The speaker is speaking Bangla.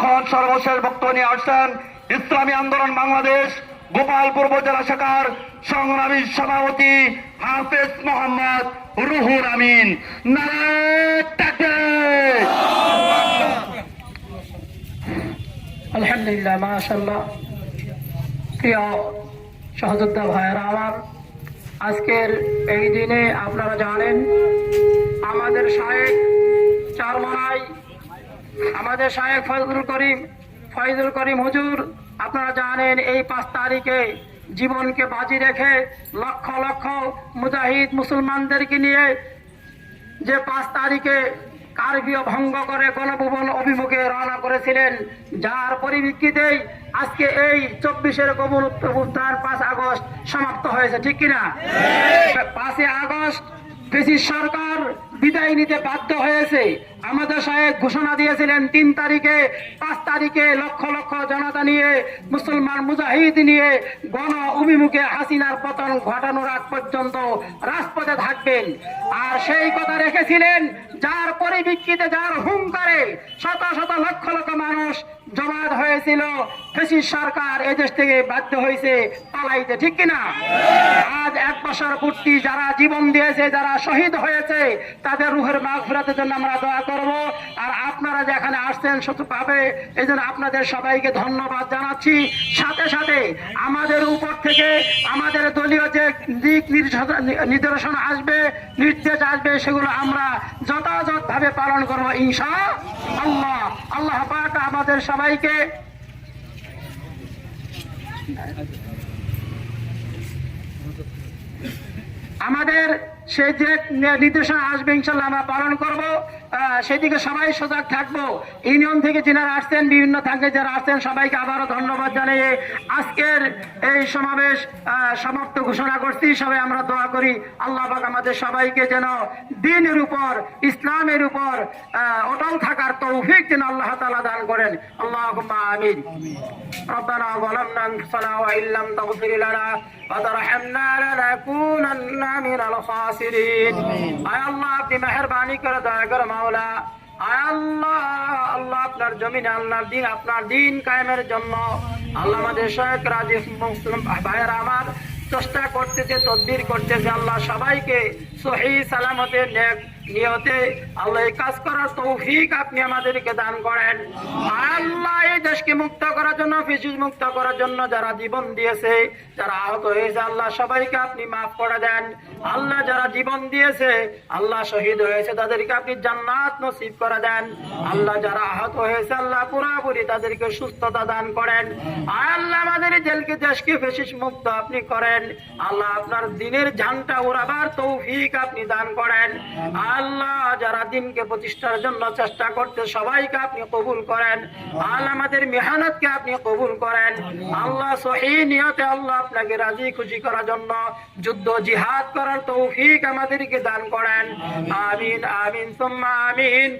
এখন সর্বশেষ বক্তব্য নিয়ে আসছেন ইসলামী আন্দোলন বাংলাদেশ, গোপালপুর উপজেলা শাখার সংগ্রামী সভাপতি হাফেজ মোহাম্মদ রুহুর আমিন। আলহামদুলিল্লাহ মাশাল্লাহ প্রিয় সহযোদ্ধা ভাইয়েরা, আমার আজকের এই দিনে আপনারা জানেন, আমাদের শায়েক আমাদের শায়েক ফয়জুল করিম ফয়জুল করিম হুজুর আপনারা জানেন এই পাঁচ তারিখে জীবনকে বাজি রেখে লক্ষ লক্ষ মুজাহিদ মুসলমানদেরকে নিয়ে যে পাঁচ তারিখে কার্বিও ভঙ্গ করে গণভবন অভিমুখে রওনা করেছিলেন যার পরিপ্রেক্ষিতেই আজকে এই চব্বিশের কবুল উত্থান পাঁচ আগস্ট সমাপ্ত হয়েছে ঠিক কিনা? পাঁচই আগস্ট ব্রিটিশ সরকার বিদায় নিতে বাধ্য হয়েছে। আমাদের সাহেব ঘোষণা দিয়েছিলেন, তিন তারিখে, পাঁচ তারিখে লক্ষ লক্ষ জনতা নিয়ে, মুসলমান মুজাহিদ নিয়ে গণ অভিমুখে হাসিনার পতন ঘটানোর আগ পর্যন্ত রাজপথে থাকবেন। আর সেই কথা রেখেছিলেন, যার পরিপ্রেক্ষিতে, যার হুঙ্কারে শত শত লক্ষ লক্ষ মানুষ জমায়েত হয়েছিল ব্রিটিশ সরকার এদেশ থেকে বাধ্য হয়েছে পালাইতে, ঠিক কিনা? আজ এক বছর পূর্তি যারা জীবন দিয়েছে, যারা শহীদ হয়েছে, তাদের রুহের মাঘ ফেরাতের জন্য আমরা দোয়া করব। আর আপনারা যে এখানে আসছেন পাবে। এই আপনাদের সবাইকে ধন্যবাদ জানাচ্ছি। সাথে সাথে আমাদের উপর থেকে আমাদের দলীয় যে দিক নির্দেশনা- আসবে, নির্দেশ আসবে, সেগুলো আমরা যথাযথভাবে পালন করব, ইনশা আল্লাহ। আল্লাহ পাক আমাদের সবাইকে আমাদের সেই যে নির্দেশনা আসবে ইনশাল্লাহ আমরা পালন করব। সেদিকে সবাই সজাগ থাকবো ইউনিয়ন থেকে যারা আসছেন বিভিন্ন থাকে যারা আসছেন সবাইকে আবারও ধন্যবাদ জানিয়ে আজকের এই সমাবেশ আহ, সমাপ্ত ঘোষণা করছি সবাই আমরা দোয়া করি আল্লাহ পাক আমাদের সবাইকে যেন দিনের উপর ইসলামের উপর আহ, অটল থাকার তৌফিক যেন আল্লাহ তালা দান করেন আল্লাহ আমিন ربنا ظلمنا انفسنا وان لم تغفر لنا وترحمنا لنكونن من الخاسرين আয় আল্লাহ আপনি মেহরবানি করে দয়া করে আল্লাহ আল্লাহ আপনার জমিনে, আল্লাহর দিন, আপনার দিন কায়েমের জন্য। আল্লাহ আমাদের শেখ রাজি মুসলিম ভাইয়ের আমার চেষ্টা করতেছে, তদ্বির করতেছে। আল্লাহ সবাইকে সহি সালামতে নেক নিয়তে আল্লাহ এই কাজ করার তৌফিক আপনি আমাদেরকে দান করেন। আল্লাহ এই দেশকে মুক্ত করার জন্য মুক্ত করার জন্য যারা জীবন দিয়েছে, যারা আহত হয়েছে, আল্লাহ সবাইকে আপনি মাফ করে দেন। আল্লাহ যারা জীবন দিয়েছে, আল্লাহ শহীদ হয়েছে, তাদেরকে আপনি জান্নাত নসিব করে দেন। আল্লাহ যারা আহত হয়েছে, আল্লাহ পুরাপুরি তাদেরকে সুস্থতা দান করেন। আল্লাহ আমাদের জেলকে, দেশকে ফেসিস মুক্ত আপনি করেন। আল্লাহ আপনার দিনের ঝান্ডা উড়াবার তৌফিক আপনি দান করেন। আল্লাহ, যারা দিনকে প্রতিষ্ঠার জন্য চেষ্টা করতে সবাইকে আপনি কবুল করেন। আল আমাদের মেহনতকে আপনি কবুল করেন। আল্লাহ সহি নিয়তে আল্লাহ আপনাকে রাজি খুশি করার জন্য যুদ্ধ, জিহাদ করার তৌফিক আমাদেরকে দান করেন। আমিন আমিন, সুম্মা, আমিন।